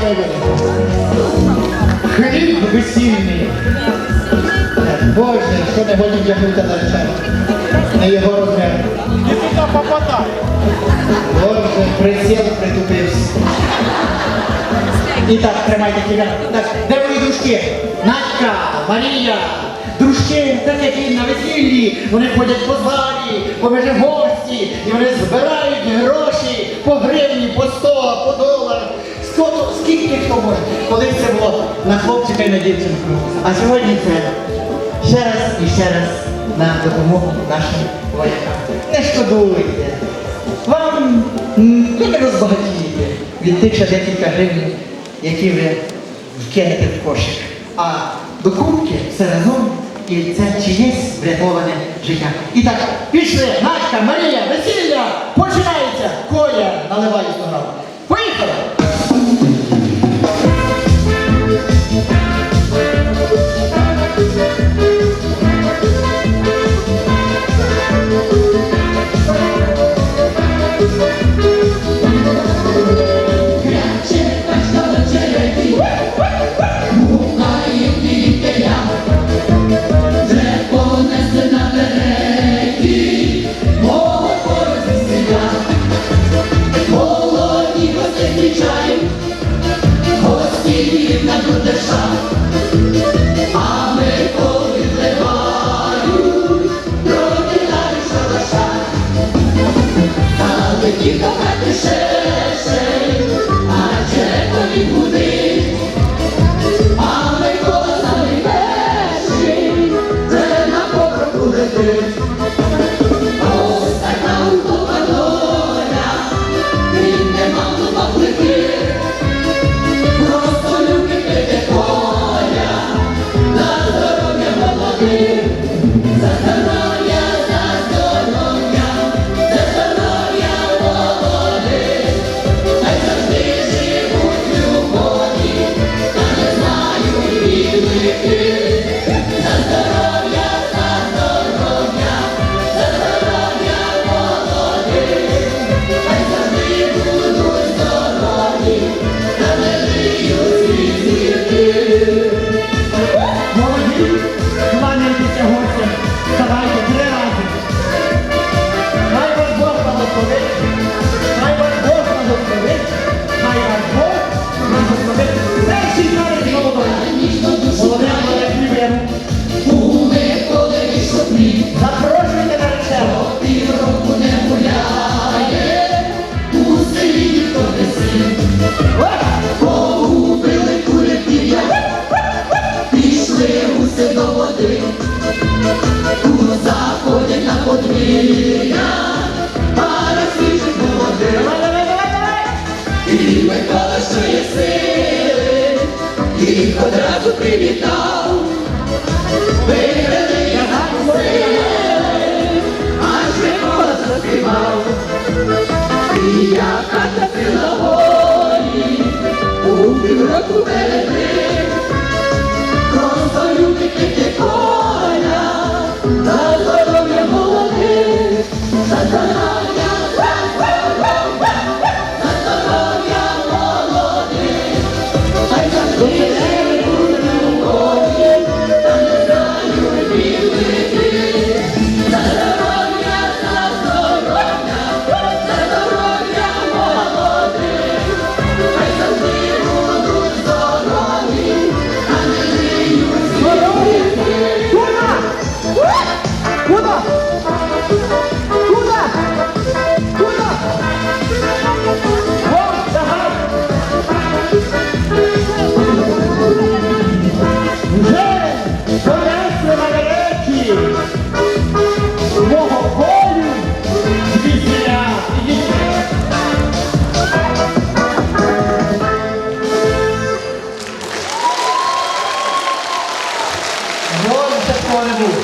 хай буде. Хліб весільний. Боже, що не годі вдягнути на це. Не його розмір. Не туди попадає. Боже, присіл притупився. І так, тримайте кілян. Так, де мої дружки? Надька, Марія, дружки, так як і на весіллі. Вони ходять по залі, по межі гості, і вони збирають гроші по гривні, по 100, по долар. Скільки, хто може. Колись це було на хлопчика і на дівчинку. А сьогодні це ще раз і ще раз на допомогу нашим воякам. Не шкодуйте. Вам не розбагатієте від тих ще декілька гривень, які ви вкинете в кошик. А до кубки все разом і це чиєсь врятоване життя. І так, пішли, Надька, Марія, весілля, починається. Коля, наливає 100 грам. the same. До води, заходять на подвір'я, пара свіжих давай. і Микола, що є сили, їх одразу привітав, виграли як сили, аж Микола заспівав, і я хата пила такого не був.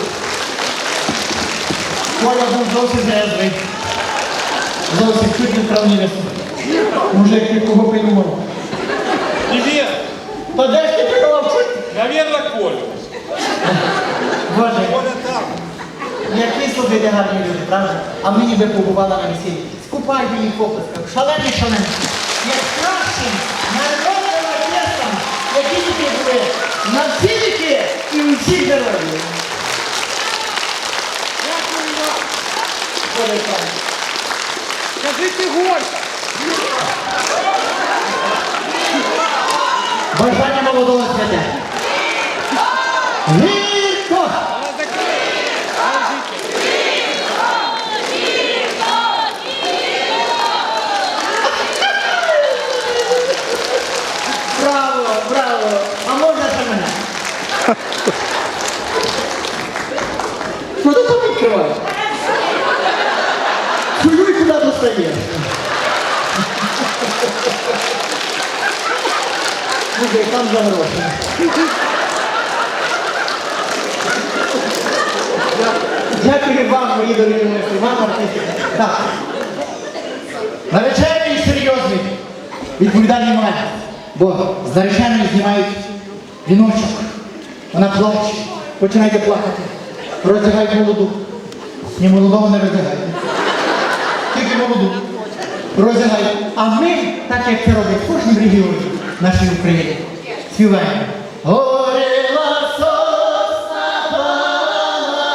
Коля був зовсім незвий. Зовсім чуть не вкрав невесту. Мужик, ти кого пильнував? Привет. Та де ж ти пильнував? Чуть? Наверное, Коля. Боже, Коля там. які собі гарні люди, правда? А мені би побувала на весіллі. Скупайте їх оплесках. Шалені, шалені. Як кращим народним водою святе. Гірко! Браво, браво! А можна ще мене? Що ти там відкриваєш? Чую, куди достаєш. Слухай, там за гроші. Дякую вам, мої дорогі мислі, вам артисти. Так. Наречений серйозний, відповідальний момент. Бо з нареченою знімають віночок. Вона плаче, починайте плакати. Роздягають молоду. Ні, молодого не роздягають. Тільки молоду. Роздягають. А ми, так як це роблять в кожному регіоні нашої України. Співаємо. Горила сосна палала,